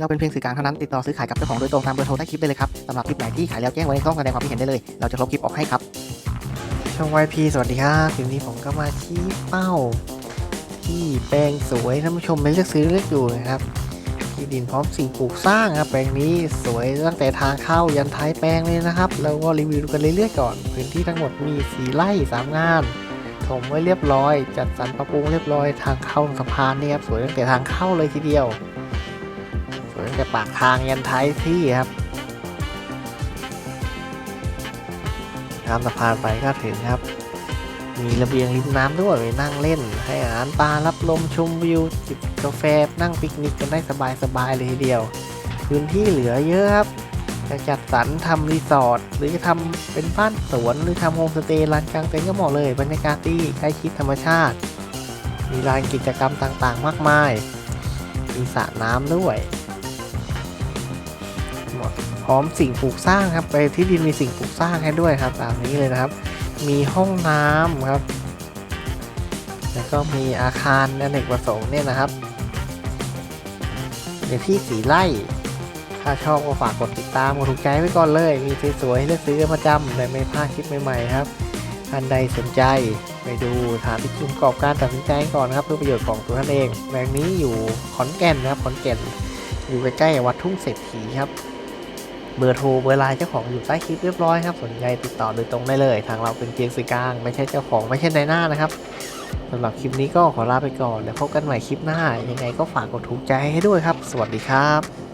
เราเป็นเพียงสื่อกลางเท่านั้นติดต่อซื้อขายกับเจ้าของโดยตรงตามเบอร์โทรใต้คลิปได้เลยครับสำหรับคลิปไหนที่ขายแล้วแจ้งไว้ในช่องแสดงความคิดเห็นได้เลย เราจะลบคลิปออกให้ครับ ช่อง YP สวัสดีครับคลิปนี้ผมก็มาชี้เป้า ที่แปลงสวยท่านผู้ชมไม่เลือกซื้อเลือกอยู่นะครับที่ดินพร้อมสิ่งปลูกสร้างครับแปลงนี้สวยตั้งแต่ทางเข้ายันท้ายแปลงเลยนะครับ แล้วก็รีวิวกันเรื่อยๆก่อน พื้นที่ทั้งหมดมีสีไร่สามงานถมไว้เรียบร้อย จัดสรรปรับปรุงเรียบร้อยทางเข้าสะพานนี่ครับสวยตั้งแต่ทางเข้าเลยทีเดียว ตั้งแต่ปากทางยันท้ายที่ครับตามสะพานไปก็ถึงครับ มีระเบียงริมน้ำด้วยไว้นั่งเล่น ให้อาหารปลารับลมชมวิวจิบกาแฟนั่งปิกนิกกันได้สบายๆเลยทีเดียว พื้นที่เหลือเยอะครับจะจัดสรรทำรีสอร์ทหรือจะทำเป็นบ้านสวนหรือทำโฮมสเตย์ลานกลางเต็นท์ก็เหมาะเลย บรรยากาศดีใกล้ชิดธรรมชาติ มีลานกิจกรรมต่างๆ มากมาย มีสระน้ำด้วย หมาะพร้อมสิ่งปลูกสร้างครับไปที่ดินมีสิ่งปลูกสร้างให้ด้วยครับ ตามนี้เลยนะครับ มีห้องน้ำครับ แล้วก็มีอาคารอเนกประสงค์เนี่ยนะครับในที่สีไร่ถ้าชอบก็ฝากกดติดตามกดถูกใจไว้ก่อนเลย มีสวยๆให้เลือกซื้อประจำแต่ไม่พลาดคลิปใหม่ๆครับท่านใดสนใจไปดูถามที่ประกอบการตัดสินใจก่อนครับเพื่อประโยชน์ของตัวท่านเองแบงนี้อยู่ขอนแก่นนะครับขอนแก่น อยู่ใกล้ๆวัดทุ่งเศรษฐีครับ เบอร์โทรเบอร์ไลน์เจ้าของอยู่ใต้คลิปเรียบร้อยครับสนใจติดต่อโดยตรงได้เลย ทางเราเป็นเพียงสื่อกลางไม่ใช่เจ้าของไม่ใช่นายหน้านะครับสำหรับคลิปนี้ก็ขอลาไปก่อนเดี๋ยวพบกันใหม่คลิปหน้า ยังไงก็ฝากกดถูกใจให้ด้วยครับ สวัสดีครับ